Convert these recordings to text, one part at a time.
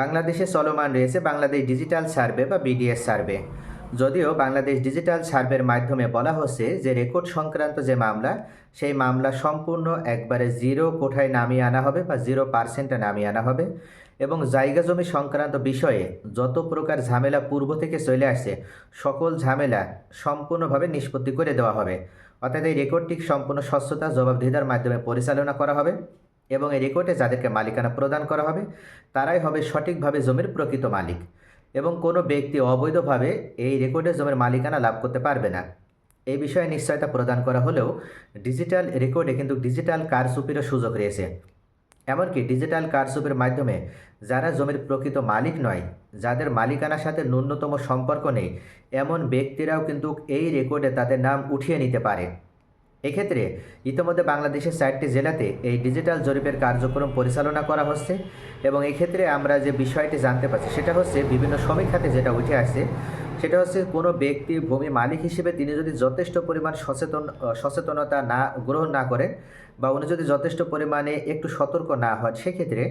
বাংলাদেশে চলমান রয়েছে বাংলাদেশ ডিজিটাল সার্ভে বা বিডিএস সার্ভে। যদিও বাংলাদেশ ডিজিটাল সার্ভের মাধ্যমে বলা হচ্ছে যে রেকর্ড সংক্রান্ত যে মামলা, সেই মামলা সম্পূর্ণ একবারে জিরো কোঠায় নামিয়ে আনা হবে বা জিরো পার্সেন্টে নামিয়ে আনা হবে এবং জায়গা জমি সংক্রান্ত বিষয়ে যত প্রকার ঝামেলা পূর্ব থেকে চলে আসছে, সকল ঝামেলা সম্পূর্ণভাবে নিষ্পত্তি করে দেওয়া হবে। অর্থাৎ এই রেকর্ডটি সম্পূর্ণ স্বচ্ছতা, জবাবদিহিতার মাধ্যমে পরিচালনা করা হবে। এবং এই রেকর্ডে যাদেরকে মালিকানা প্রদান করা হবে, তারাই হবে সঠিকভাবে জমির প্রকৃত মালিক। এবং কোনো ব্যক্তি অবৈধভাবে এই রেকর্ডে জমির মালিকানা লাভ করতে পারবে না। এই বিষয়ে নিশ্চয়তা প্রদান করা হলেও ডিজিটাল রেকর্ডে কিন্তু ডিজিটাল কারচুপিরও সুযোগ রয়েছে। এমনকি ডিজিটাল কারচুপির মাধ্যমে যারা জমির প্রকৃত মালিক নয়, যাদের মালিকানার সাথে ন্যূনতম সম্পর্ক নেই, এমন ব্যক্তিরাও কিন্তু এই রেকর্ডে তাদের নাম উঠিয়ে নিতে পারে। এক্ষেত্রে ইতিমধ্যে বাংলাদেশের চারটি জেলাতে এই ডিজিটাল জরিপের কার্যক্রম পরিচালনা করা হচ্ছে এবং এই ক্ষেত্রে আমরা যে বিষয়টি জানতে পারছি, সেটা হচ্ছে বিভিন্ন সমীক্ষাতে যেটা উঠে আসছে, সেটা হচ্ছে কোনো ব্যক্তি ভূমি মালিক হিসেবে তিনি যদি যথেষ্ট পরিমাণ সচেতন, সচেতনতা না, গ্রহণ না করেন বা উনি যদি যথেষ্ট পরিমাণে একটু সতর্ক না হন, সেক্ষেত্রে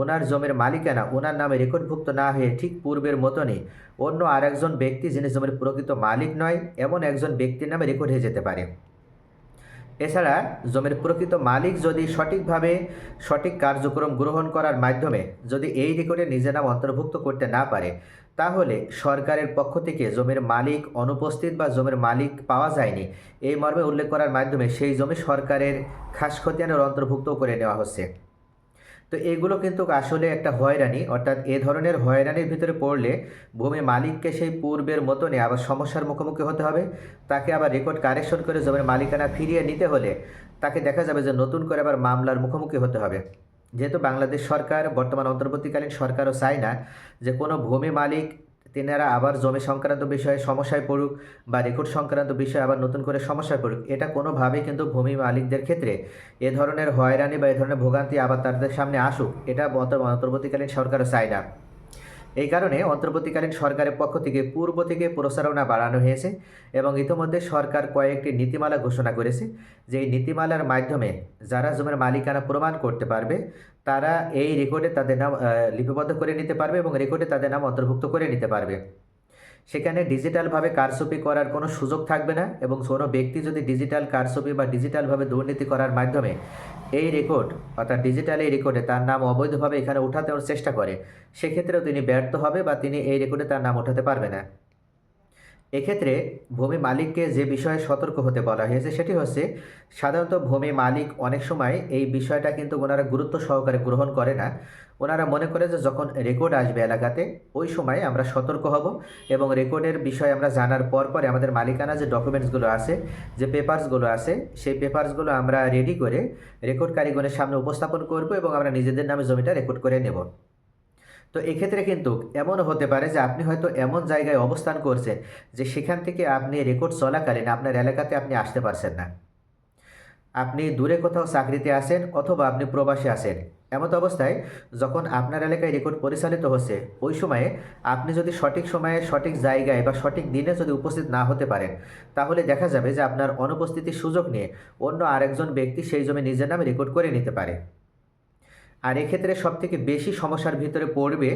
ওনার জমির মালিকানা ওনার নামে রেকর্ডভুক্ত না হয়ে ঠিক পূর্বের মতনই অন্য আরেকজন ব্যক্তি যিনি জমির প্রকৃত মালিক নয়, এমন একজন ব্যক্তির নামে রেকর্ড হয়ে যেতে পারে। এছাড়া জমির প্রকৃত মালিক যদি সঠিকভাবে সঠিক কার্যক্রম গ্রহণ করার মাধ্যমে যদি এই রেকর্ডে নিজের নাম অন্তর্ভুক্ত করতে না পারে, তাহলে সরকারের পক্ষ থেকে জমির মালিক অনুপস্থিত বা জমির মালিক পাওয়া যায়নি এই মর্মে উল্লেখ করার মাধ্যমে সেই জমি সরকারের খাস খতিয়ানের অন্তর্ভুক্ত করে নেওয়া হচ্ছে। তো এগুলো কিন্তু আসলে একটা হয়রানি। অর্থাৎ এ ধরনের হয়রানির ভিতরে পড়লে ভূমি মালিককে সেই পূর্বের মতনে আবার সমস্যার মুখোমুখি হতে হবে। তাকে আবার রেকর্ড কারেকশন করে জমির মালিকানা ফিরিয়ে নিতে হলে তাকে দেখা যাবে যে নতুন করে আবার মামলার মুখোমুখি হতে হবে। যেহেতু বাংলাদেশ সরকার, বর্তমান অন্তর্বর্তীকালীন সরকারও চায় না যে কোনো ভূমি মালিক তেনারা আবার জমি সংক্রান্ত বিষয়ে সমস্যায় পড়ুক বা রেকর্ড সংক্রান্ত বিষয়ে আবার নতুন করে সমস্যায় পড়ুক, এটা কোনোভাবেই কিন্তু ভূমি মালিকদের ক্ষেত্রে এ ধরনের হয়রানি বা এ ধরনের ভোগান্তি আবার তাদের সামনে আসুক, এটা অন্তর্বর্তীকালীন সরকারও চায় না এই কারণে অন্তর্বর্তীকালীন সরকারের পক্ষ থেকে পূর্ব থেকে প্রচারণা বাড়ানো হয়েছে এবং ইতিমধ্যে সরকার কয়েকটি নীতিমালা ঘোষণা করেছে। যে এই নীতিমালার মাধ্যমে যারা জমির মালিকানা প্রমাণ করতে পারবে, তারা এই রেকর্ডে তাদের নাম লিপিবদ্ধ করে নিতে পারবে এবং রেকর্ডে তাদের নাম অন্তর্ভুক্ত করে নিতে পারবে। সেখানে ডিজিটালভাবে কারচুপি করার কোনো সুযোগ থাকবে না এবং কোনো ব্যক্তি যদি ডিজিটাল কারচুপি বা ডিজিটালভাবে দুর্নীতি করার মাধ্যমে এই রেকর্ড অর্থাৎ ডিজিটাল এই রেকর্ডে তার নাম অবৈধভাবে এখানে উঠাতে চেষ্টা করে। সেক্ষেত্রেও তিনি ব্যর্থ হবে বা তিনি এই রেকর্ডে তার নাম উঠাতে পারবে না। এক্ষেত্রে ভূমি মালিককে যে বিষয়ে সতর্ক হতে বলা হয়েছে সেটি হচ্ছে, সাধারণত ভূমি মালিক অনেক সময় এই বিষয়টা কিন্তু ওনারা গুরুত্ব সহকারে গ্রহণ করে না। ওনারা মনে করে যে যখন রেকর্ড আসবে এলাকাতে, ওই সময় আমরা সতর্ক হব এবং রেকর্ডের বিষয়ে আমরা জানার পর পরে আমাদের মালিকানা যে ডকুমেন্টসগুলো আছে, যে পেপারসগুলো আছে, সেই পেপারসগুলো আমরা রেডি করে রেকর্ড কারিগরের সামনে উপস্থাপন করব এবং আমরা নিজেদের নামে জমিটা রেকর্ড করে নেব। তো এক্ষেত্রে কিন্তু এমনও হতে পারে যে আপনি হয়তো এমন জায়গায় অবস্থান করছেন যে সেখান থেকে আপনি রেকর্ড চলাকালীন আপনার এলাকাতে আপনি আসতে পারছেন না। আপনি দূরে কোথাও চাকরিতে আসেন অথবা আপনি প্রবাসে আসেন এমত অবস্থায় যখন আপনার এলাকায় রেকর্ড পরিচালিত হচ্ছে, ওই সময়ে আপনি যদি সঠিক সময়ে, সঠিক জায়গায় বা সঠিক দিনে যদি উপস্থিত না হতে পারেন, তাহলে দেখা যাবে যে আপনার অনুপস্থিতির সুযোগ নিয়ে অন্য আরেকজন ব্যক্তি সেই জমি নিজের নামে রেকর্ড করে নিতে পারে। আর এক্ষেত্রে সবথেকে বেশি সমস্যার ভিতরে পড়বে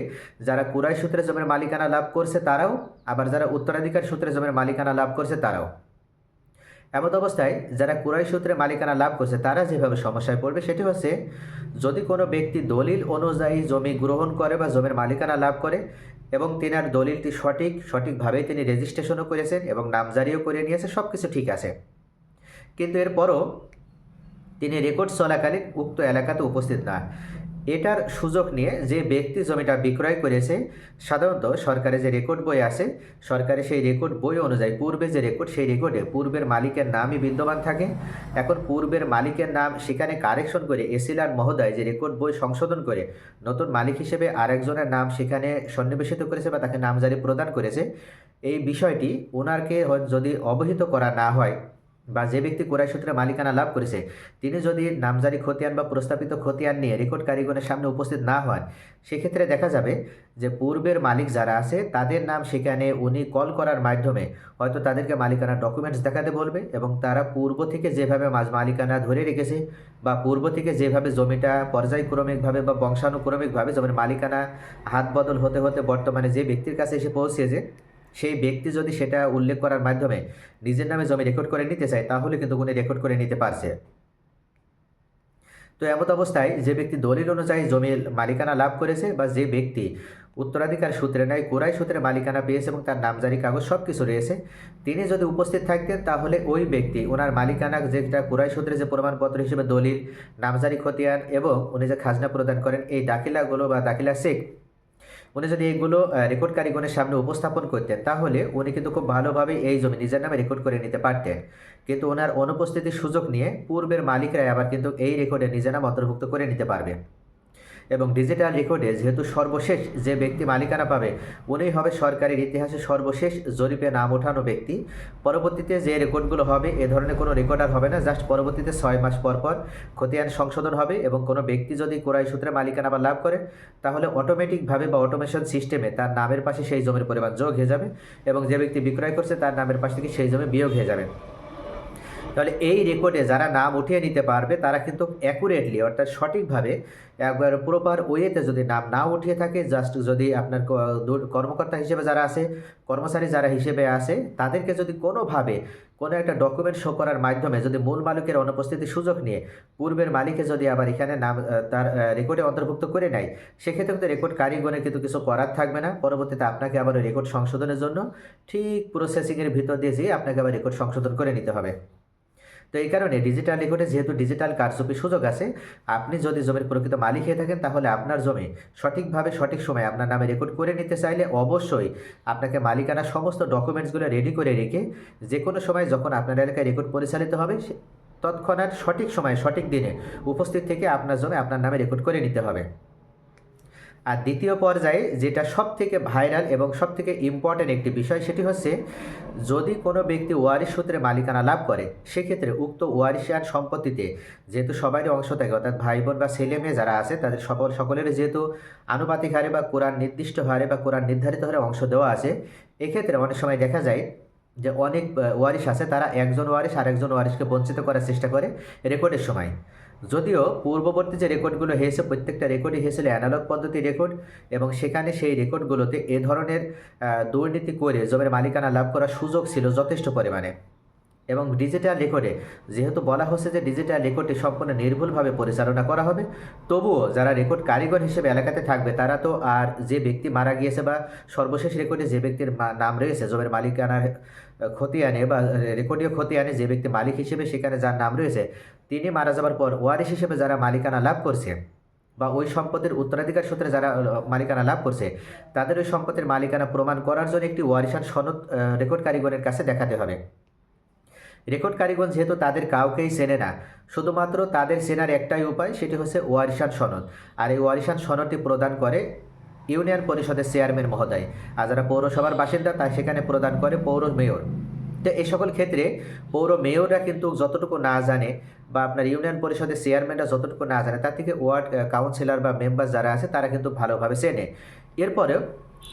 যারা কুরাই সূত্রে জমির মালিকানা লাভ করছে তারাও, আবার যারা উত্তরাধিকার সূত্রে জমির মালিকানা লাভ করছে তারাও। এমত অবস্থায় যারা কুরাই সূত্রে মালিকানা লাভ করছে তারা যেভাবে সমস্যায় পড়বে সেটি হচ্ছে, যদি কোনো ব্যক্তি দলিল অনুযায়ী জমি গ্রহণ করে বা জমির মালিকানা লাভ করে এবং তিনার দলিলটি সঠিক সঠিকভাবেই তিনি রেজিস্ট্রেশনও করেছেন এবং নামজারিও করে নিয়েছে সব কিছু ঠিক আছে। কিন্তু এরপরও তিনি রেকর্ড চলাকালীন উক্ত এলাকাতে উপস্থিত না। এটার সুযোগ নিয়ে যে ব্যক্তি জমিটা বিক্রয় করেছে, সাধারণত সরকারের যে রেকর্ড বই আছে সরকারের সেই রেকর্ড বই অনুযায়ী পূর্বে যে রেকর্ড সেই রেকর্ডে পূর্বের মালিকের নামই বিদ্যমান থাকে। এখন পূর্বের মালিকের নাম সেখানে কারেকশন করে এসিলার মহোদয় যে রেকর্ড বই সংশোধন করে, নতুন মালিক হিসেবে আরেকজনের নাম সেখানে সন্নিবেশিত করেছে বা তাকে নামজারি প্রদান করেছে, এই বিষয়টি ওনারকে যদি অবহিত করা না হয় বা যে ব্যক্তি কোরাই সূত্রে মালিকানা লাভ করেছে, তিনি যদি নামজারি খতিয়ান বা প্রস্তাবিত খতিয়ান নিয়ে রেকর্ড কারিগণের সামনে উপস্থিত না হন, সেক্ষেত্রে দেখা যাবে যে পূর্বের মালিক যারা আছে, তাদের নাম সেখানে উনি কল করার মাধ্যমে হয়তো তাদেরকে মালিকানার ডকুমেন্টস দেখাতে বলবে এবং তারা পূর্ব থেকে যেভাবে মালিকানা ধরে রেখেছে বা পূর্ব থেকে যেভাবে জমিটা পর্যায়ক্রমিকভাবে বা বংশানুক্রমিকভাবে জমির মালিকানা হাত বদল হতে হতে বর্তমানে যে ব্যক্তির কাছে এসে পৌঁছেছে সেই ব্যক্তি যদি সেটা উল্লেখ করার মাধ্যমে নিজের নামে জমি রেকর্ড করে নিতে চায়, তাহলে কিন্তু উনি রেকর্ড করে নিতে পারছে। তো এমত অবস্থায় যে ব্যক্তি দলিল অনুযায়ী জমির মালিকানা লাভ করেছে বা যে ব্যক্তি উত্তরাধিকার সূত্রে নয় কোরাই সূত্রে মালিকানা পেয়েছে এবং তার নামজারি কাগজ সব কিছু রয়েছে, তিনি যদি উপস্থিত থাকতেন, তাহলে ওই ব্যক্তি, ওনার মালিকানা যেটা কোরাই সূত্রে যে প্রমাণপত্র হিসেবে দলিল, নামজারি খতিয়ান এবং উনি যে খাজনা প্রদান করেন, এই দাখিলাগুলো বা দাখিলা শেখ উনি যদি এইগুলো রেকর্ড কারিগণের সামনে উপস্থাপন করতেন, তাহলে উনি কিন্তু খুব ভালোভাবে এই জমি নিজের নামে রেকর্ড করে নিতে পারতেন। কিন্তু ওনার অনুপস্থিতির সুযোগ নিয়ে পূর্বের মালিকরাই আবার কিন্তু এই রেকর্ডে নিজের নাম অন্তর্ভুক্ত করে নিতে পারবে। এবং ডিজিটাল রেকর্ডে যেহেতু সর্বশেষ যে ব্যক্তি মালিকানা পাবে, উনিই হবে সরকারের ইতিহাসে সর্বশেষ জরিপে নাম ওঠানো ব্যক্তি। পরবর্তীতে যে রেকর্ডগুলো হবে, এ ধরনের কোনো রেকর্ড আর হবে না জাস্ট পরবর্তীতে ছয় মাস পর পর খতিয়ান সংশোধন হবে এবং কোনো ব্যক্তি যদি কোরাই সূত্রে মালিকানা বা লাভ করে, তাহলে অটোমেটিকভাবে বা অটোমেশন সিস্টেমে তার নামের পাশে সেই জমির পরিমাণ যোগ হয়ে যাবে এবং যে ব্যক্তি বিক্রয় করছে, তার নামের পাশ থেকে সেই জমি বিয়োগ হয়ে যাবে। তাহলে এই রেকর্ডে যারা নাম উঠিয়ে নিতে পারবে, তারা কিন্তু অ্যাকুরেটলি অর্থাৎ সঠিকভাবে একবার প্রপার ওয়েতে যদি নাম না উঠিয়ে থাকে জাস্ট যদি আপনার কর্মকর্তা হিসেবে যারা আছে, কর্মচারী যারা হিসেবে আছে, তাদেরকে যদি কোনোভাবে কোনো একটা ডকুমেন্ট শো করার মাধ্যমে যদি মূল মালিকের অনুপস্থিতির সুযোগ নিয়ে পূর্বের মালিকে যদি আবার এখানে নাম তার রেকর্ডে অন্তর্ভুক্ত করে নেয়, সেক্ষেত্রে কিন্তু রেকর্ড কারিগণের কিন্তু কিছু করার থাকবে না। পরবর্তীতে আপনাকে আবার রেকর্ড সংশোধনের জন্য ঠিক প্রসেসিংয়ের ভিতর দিয়ে যেয়ে আপনাকে আবার রেকর্ড সংশোধন করে নিতে হবে। তো এই কারণে ডিজিটাল রেকর্ডে যেহেতু ডিজিটাল কারচুপির সুযোগ আছে, আপনি যদি জমির প্রকৃত মালিক হয়ে থাকেন, তাহলে আপনার জমি সঠিকভাবে, সঠিক সময়ে আপনার নামে রেকর্ড করে নিতে চাইলে অবশ্যই আপনাকে মালিকানা সমস্ত ডকুমেন্টসগুলো রেডি করে রেখে যে কোনো সময় যখন আপনার এলাকায় রেকর্ড পরিচালিত হবে তৎক্ষণাৎ সঠিক সময়ে, সঠিক দিনে উপস্থিত থেকে আপনার জমি আপনার নামে রেকর্ড করে নিতে হবে। আর দ্বিতীয় পর্যায়ে যেটা সব থেকে ভাইরাল এবং সব থেকে ইম্পর্ট্যান্ট একটি বিষয় সেটি হচ্ছে, যদি কোনো ব্যক্তি ওয়ারিশ সূত্রে মালিকানা লাভ করে, সেক্ষেত্রে উক্ত ওয়ারিশিয়ান সম্পত্তিতে যেহেতু সবারই অংশ থাকে, অর্থাৎ ভাই বোন বা ছেলে মেয়ে যারা আছে, তাদের সকল সকলের যেহেতু আনুপাতিক হারে বা কোরআন নির্দিষ্ট হারে বা কোরআন নির্ধারিত হারে অংশ দেওয়া আছে, এক্ষেত্রে অনেক সময় দেখা যায় যে অনেক ওয়ারিশ আছে, তারা একজন ওয়ারিশ আরেকজন ওয়ারিশকে বঞ্চিত করার চেষ্টা করে রেকর্ডের সময়। যদিও পূর্ববর্তী যে রেকর্ডগুলো হয়েছে, প্রত্যেকটা রেকর্ডই হয়েছিল অ্যানালগ পদ্ধতি রেকর্ড এবং সেখানে সেই রেকর্ডগুলোতে এ ধরনের দুর্নীতি করে জমির মালিকানা লাভ করার সুযোগ ছিল যথেষ্ট পরিমাণে। এবং ডিজিটাল রেকর্ডে যেহেতু বলা হচ্ছে যে ডিজিটাল রেকর্ডটি সম্পূর্ণ নির্ভুলভাবে পরিচালনা করা হবে, তবুও যারা রেকর্ড কারিগর হিসেবে এলাকাতে থাকবে, তারা তো আর যে ব্যক্তি মারা গিয়েছে বা সর্বশেষ রেকর্ডে যে ব্যক্তির নাম রয়েছে, জমির মালিকানার খতিয়ানে বা রেকর্ডীয় খতিয়ানে যে ব্যক্তি মালিক হিসেবে সেখানে যার নাম রয়েছে, তিনি মারা যাবার পর ওয়ারিশ হিসেবে যারা মালিকানা লাভ করছে বা ওই সম্পদের উত্তরাধিকার সূত্রে যারা মালিকানা লাভ করছে, তাদের ওই সম্পদের মালিকানা প্রমাণ করার জন্য একটি ওয়ারিশান সনদ রেকর্ড কারিগরের কাছে দেখাতে হবে। রেকর্ড যেহেতু তাদের কাউকেই চেনে না, শুধুমাত্র তাদের চেনার একটাই উপায়, সেটি হচ্ছে ওয়ারিশান সনদ। আর এই ওয়ারিশান সনদটি প্রদান করে ইউনিয়ন পরিষদের চেয়ারম্যান মহোদয়। আর যারা পৌরসভার বাসিন্দা তা সেখানে প্রদান করে পৌর মেয়র। তো এই সকল ক্ষেত্রে পৌর মেয়ররা কিন্তু যতটুকু না জানে বা আপনার ইউনিয়ন পরিষদের চেয়ারম্যানরা যতটুকু না জানে, তার থেকে ওয়ার্ড কাউন্সিলর বা মেম্বার যারা আছে, তারা কিন্তু ভালোভাবে চেনে। এরপরেও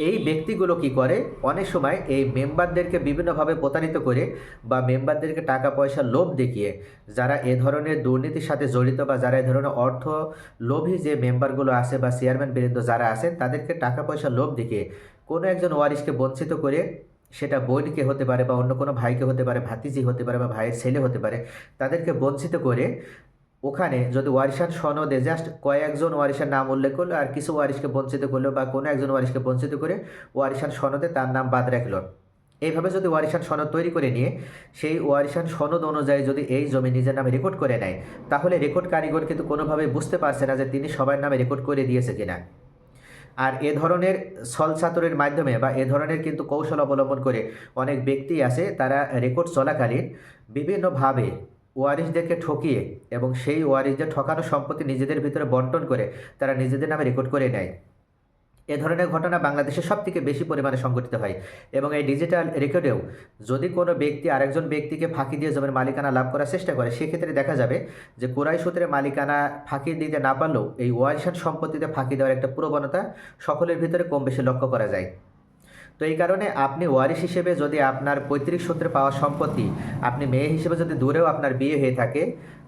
এই ব্যক্তিগুলো কি করে? অনেক সময় এই মেম্বারদেরকে বিভিন্নভাবে প্রতারিত করে বা মেম্বারদেরকে টাকা পয়সা লোভ দেখিয়ে যারা এ ধরনের দুর্নীতির সাথে জড়িত বা যারা এ ধরনের অর্থ লোভী যে মেম্বারগুলো আছে বা চেয়ারম্যান বৃন্দ যারা আছেন, তাদেরকে টাকা পয়সা লোভ দেখিয়ে কোনো একজন ওয়ারিশকে বঞ্চিত করে সেটা বোনকে হতে পারে বা অন্য কোনো ভাইকে হতে পারে, ভাতিজি হতে পারে বা ভাইয়ের ছেলে হতে পারে, তাদেরকে বঞ্চিত করে ওখানে যদি ওয়ারিশান সনদে জাস্ট কয়েকজন ওয়ারিশার নাম উল্লেখ করল আর কিছু ওয়ারিশকে বঞ্চিত করল বা কোনো একজন ওয়ারিশকে বঞ্চিত করে ওয়ারিশান সনদে তার নাম বাদ রাখল। এইভাবে যদি ওয়ারিশান সনদ তৈরি করে নিয়ে সেই ওয়ারিশান সনদ অনুযায়ী যদি এই জমি নিজের নামে রেকর্ড করে নেয়, তাহলে রেকর্ড কারিগর কিন্তু কোনোভাবে বুঝতে পারছে না যে তিনি সবার নামে রেকর্ড করে দিয়েছে কিনা। আর এ ধরনের ছলছাতরের মাধ্যমে বা এ ধরনের কিন্তু কৌশল অবলম্বন করে অনেক ব্যক্তি আছে, তারা রেকর্ড চলাকালীন বিভিন্নভাবে ওয়ারিশদেরকে ঠকিয়ে এবং সেই ওয়ারিশদের ঠকানো সম্পত্তি নিজেদের ভিতরে বন্টন করে তারা নিজেদের নামে রেকর্ড করে নেয়। এ ধরনের ঘটনা বাংলাদেশে সব থেকে বেশি পরিমাণে সংঘটিত হয় এবং এই ডিজিটাল রেকর্ডেও যদি কোনো ব্যক্তি আরেকজন ব্যক্তিকে ফাঁকি দিয়ে জমির মালিকানা লাভ করার চেষ্টা করে, সেক্ষেত্রে দেখা যাবে যে কোরাই সূত্রে মালিকানা ফাঁকি দিতে না পারলেও এই ওয়ারিশান সম্পত্তিতে ফাঁকি দেওয়ার একটা প্রবণতা সকলের ভিতরে কম বেশি লক্ষ্য করা যায়। তো এই কারণে আপনি ওয়ারিশ হিসেবে যদি আপনার পৈতৃক সূত্রে পাওয়া সম্পত্তি, আপনি মেয়ে হিসেবে যদি দূরেও আপনার বিয়ে হয়ে থাকে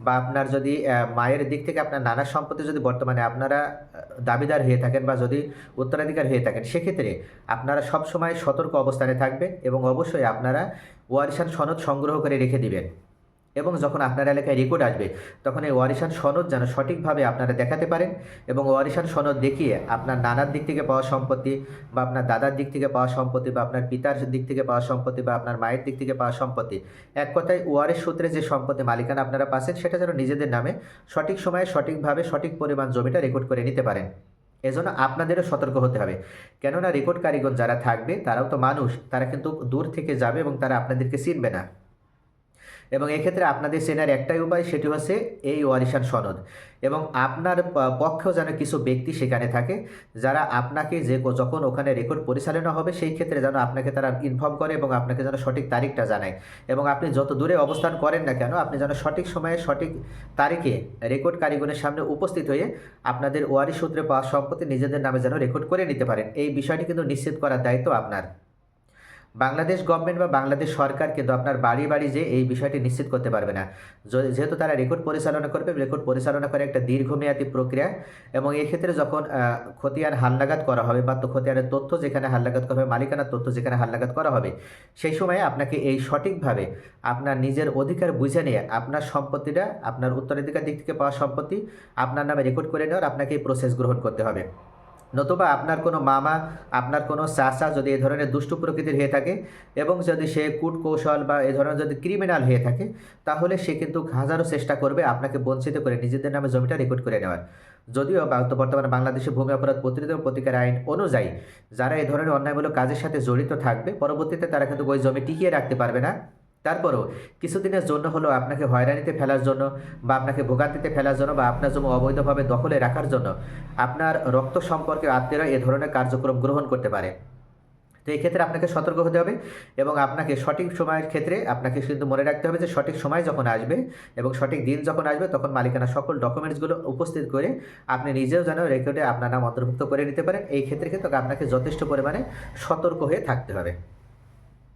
বা আপনার যদি মায়ের দিক থেকে আপনার নানা সম্পত্তি যদি বর্তমানে আপনারা দাবিদার হয়ে থাকেন বা যদি উত্তরাধিকার হয়ে থাকেন, সেক্ষেত্রে আপনারা সবসময় সতর্ক অবস্থানে থাকবেন এবং অবশ্যই আপনারা ওয়ারিশান সনদ সংগ্রহ করে রেখে দিবেন। এবং যখন আপনার এলাকায় রেকর্ড আসবে, তখন এই ওয়ারিশান সনদ যেন সঠিকভাবে আপনারা দেখাতে পারেন এবং ওয়ারিশান সনদ দেখিয়ে আপনার নানার দিক থেকে পাওয়া সম্পত্তি বা আপনার দাদার দিক থেকে পাওয়া সম্পত্তি বা আপনার পিতার দিক থেকে পাওয়া সম্পত্তি বা আপনার মায়ের দিক থেকে পাওয়া সম্পত্তি, এক কথায় ওয়ারিশ সূত্রে যে সম্পত্তি মালিকানা আপনারা পাচ্ছেন, সেটা যেন নিজেদের নামে সঠিক সময়ে সঠিকভাবে সঠিক পরিমাণ জমিটা রেকর্ড করে নিতে পারেন। এজন্য আপনাদেরও সতর্ক হতে হবে। কেননা রেকর্ড কারিগর যারা থাকবে, তারাও তো মানুষ, তারা কিন্তু দূর থেকে যাবে এবং তারা আপনাদেরকে চিনবে না। এবং এক্ষেত্রে আপনাদের চেনার একটাই উপায় সেটি হচ্ছে এই ওয়ারিশান সনদ। এবং আপনার পক্ষেও যেন কিছু ব্যক্তি সেখানে থাকে, যারা আপনাকে যে যখন ওখানে রেকর্ড পরিচালনা হবে, সেই ক্ষেত্রে যেন আপনাকে তারা ইনফর্ম করে এবং আপনাকে যেন সঠিক তারিখটা জানায়। এবং আপনি যত দূরে অবস্থান করেন না কেন, আপনি যেন সঠিক সময়ে সঠিক তারিখে রেকর্ড কারিগরের সামনে উপস্থিত হয়ে আপনাদের ওয়ারি সূত্রে পাওয়া সম্পত্তি নিজেদের নামে যেন রেকর্ড করে নিতে পারেন। এই বিষয়টি কিন্তু নিশ্চিত করার দায়িত্ব আপনার। বাংলাদেশ গভর্নমেন্ট বা বাংলাদেশ সরকার কিন্তু আপনার বাড়ি বাড়ি যে এই বিষয়টি নিশ্চিত করতে পারবে না। যেহেতু তারা রেকর্ড পরিচালনা করবে রেকর্ড পরিচালনা করে একটা দীর্ঘমেয়াদী প্রক্রিয়া এবং এই ক্ষেত্রে যখন খতিয়ান হালনাগাদ করা হবে বা তো খতিয়ানের তথ্য যেখানে হালনাগাদ করা হবে, মালিকানার তথ্য যেখানে হালনাগাদ করা হবে, সেই সময়ে আপনাকে এই সঠিকভাবে আপনার নিজের অধিকার বুঝে নিয়ে আপনার সম্পত্তিটা, আপনার উত্তরাধিকার দিক থেকে পাওয়া সম্পত্তি আপনার নামে রেকর্ড করে নেওয়ার আপনাকে এই প্রসেস গ্রহণ করতে হবে। নতুবা আপনার কোনো মামা, আপনার কোনো চাচা যদি এই ধরনের দুষ্টু প্রকৃতির হয়ে থাকে এবং যদি সে কূট কৌশল বা এই ধরনের যদি ক্রিমিনাল হয়ে থাকে, তাহলে সে কিন্তু হাজারো চেষ্টা করবে আপনাকে বঞ্চিত করে নিজেদের নামে জমিটা রেকর্ড করে নেওয়ার। যদিও বর্তমানে বাংলাদেশে ভূমি অপরাধ প্রতিরোধ প্রতিকার আইন অনুযায়ী যারা এই ধরনের অন্যায়মূলক কাজের সাথে জড়িত থাকবে, পরবর্তীতে তারা কিন্তু ওই জমি টিকিয়ে রাখতে পারবে না। তারপরও কিছুদিনের জন্য হলেও আপনাকে হয়রানিতে ফেলার জন্য বা আপনাকে ভোগান্তিতে ফেলার জন্য বা আপনার জমি অবৈধভাবে দখলে রাখার জন্য আপনার রক্ত সম্পর্কে আত্মীয়রা এ ধরনের কার্যক্রম গ্রহণ করতে পারে। তো এই ক্ষেত্রে আপনাকে সতর্ক হতে হবে এবং আপনাকে সঠিক সময়ের ক্ষেত্রে আপনাকে কিন্তু মনে রাখতে হবে যে সঠিক সময় যখন আসবে এবং সঠিক দিন যখন আসবে তখন মালিকানা সকল ডকুমেন্টসগুলো উপস্থিত করে আপনি নিজেও যেন রেকর্ডে আপনার নাম অন্তর্ভুক্ত করে নিতে পারেন। এই ক্ষেত্রে কিন্তু আপনাকে যথেষ্ট পরিমাণে সতর্ক হয়ে থাকতে হবে।